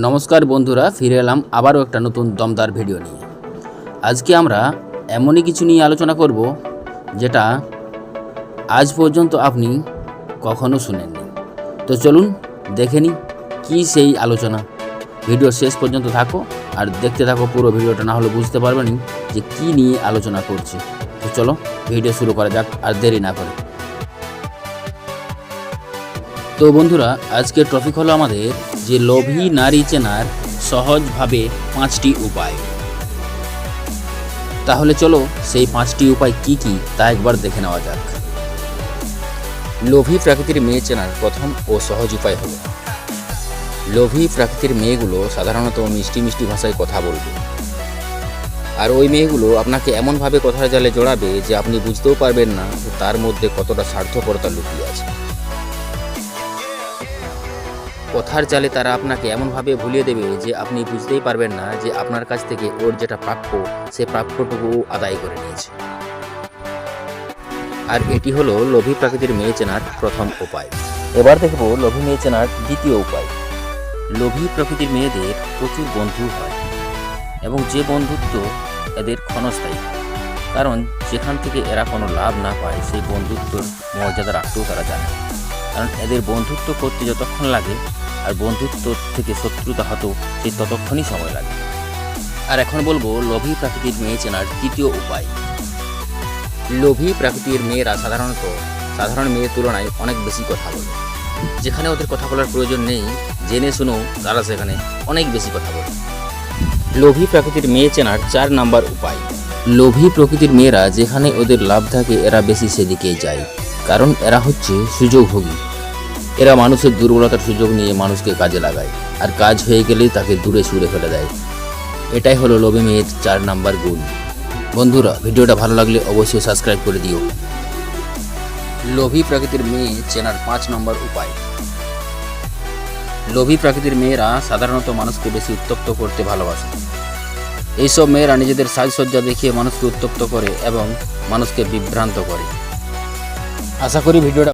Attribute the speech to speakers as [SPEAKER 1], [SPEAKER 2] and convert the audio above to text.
[SPEAKER 1] নমস্কার বন্ধুরা, ফিরে এলাম আবারও একটা নতুন দমদার ভিডিও নিয়ে। আজকে আমরা এমনই কিছু নিয়ে আলোচনা করব, যেটা আজ পর্যন্ত আপনি কখনো শুনেননি। তো চলুন দেখে নিই কী সেই আলোচনা। ভিডিও শেষ পর্যন্ত থাকো আর দেখতে থাকো পুরো ভিডিওটা, না হলে বুঝতে পারবেনই যে কী নিয়ে আলোচনা করছি। তো চলো ভিডিও শুরু করা যাক আর দেরি না করে। তো বন্ধুরা, আজকের টপিক হলো আমাদের যে লোভী নারী চেনার সহজভাবে পাঁচটি উপায়। তাহলে চলো সেই পাঁচটি উপায় কি কি তা একবার দেখে নেওয়া যাক। লোভী প্রাকৃতির মেয়ে চেনার প্রথম ও সহজ উপায় হলো, লোভী প্রাকৃতির মেয়েগুলো সাধারণত মিষ্টি মিষ্টি ভাষায় কথা বলবে। আর ওই মেয়েগুলো আপনাকে এমনভাবে কথার জালে জড়াবে যে আপনি বুঝতেও পারবেন না তার মধ্যে কতটা স্বার্থপরতা লুকিয়ে আছে। কথার জালে তারা আপনাকে এমনভাবে ভুলিয়ে দেবে যে আপনি বুঝতেই পারবেন না যে আপনার কাছ থেকে ওর যেটা প্রাপ্য, সে প্রাপ্যটুকু আদায় করে নিয়েছে। আর এটি হলো লোভী প্রাকৃতির মেয়ে চেনার প্রথম উপায়। এবার দেখব লোভী মেয়ে চেনার দ্বিতীয় উপায়। লোভী প্রকৃতির মেয়েদের প্রচুর বন্ধু হয় এবং যে বন্ধুত্ব এদের ক্ষণস্থায়ী কারণ যেখান থেকে এরা কোনো লাভ না পায়, সেই বন্ধুত্বর মর্যাদা রাখতেও তারা জানে। কারণ এদের বন্ধুত্ব করতে যতক্ষণ লাগে আর বন্ধুত্ব থেকে শত্রুতা হতো সেই ততক্ষণই সময় লাগে। আর এখন বলব, লোভী প্রাকৃতির মেয়ে চেনার তৃতীয় উপায়। লোভী প্রাকৃতির মেয়েরা সাধারণত সাধারণ মেয়ের তুলনায় অনেক বেশি কথা বলে। যেখানে ওদের কথা বলার প্রয়োজন নেই, জেনে শুনেও তারা সেখানে অনেক বেশি কথা বলে। লোভী প্রাকৃতির মেয়ে চেনার চার নাম্বার উপায়। লোভী প্রকৃতির মেয়েরা যেখানে ওদের লাভ থাকে, এরা বেশি সেদিকেই যায়। কারণ এরা হচ্ছে সুযোগভোগী। এরা মানুষের দুর্বলতার সুযোগ নিয়ে মানুষকে কাজে লাগায়, আর কাজ হয়ে গেলেই তাকে দূরে ছুঁড়ে ফেলে দেয়। এটাই হলো লোভী মেয়ের চার নাম্বার গুণ। বন্ধুরা, ভিডিওটা ভালো লাগলে অবশ্যই সাবস্ক্রাইব করে দিও। লোভী প্রকৃতির মেয়ে চেনার পাঁচ নম্বর উপায়। লোভী প্রকৃতির মেয়েরা সাধারণত মানুষকে বেশি উত্তপ্ত করতে ভালোবাসে। এইসব মেয়েরা নিজেদের সাজসজ্জা দেখিয়ে মানুষকে উত্তপ্ত করে এবং মানুষকে বিভ্রান্ত করে। আশা করি ভিডিওটা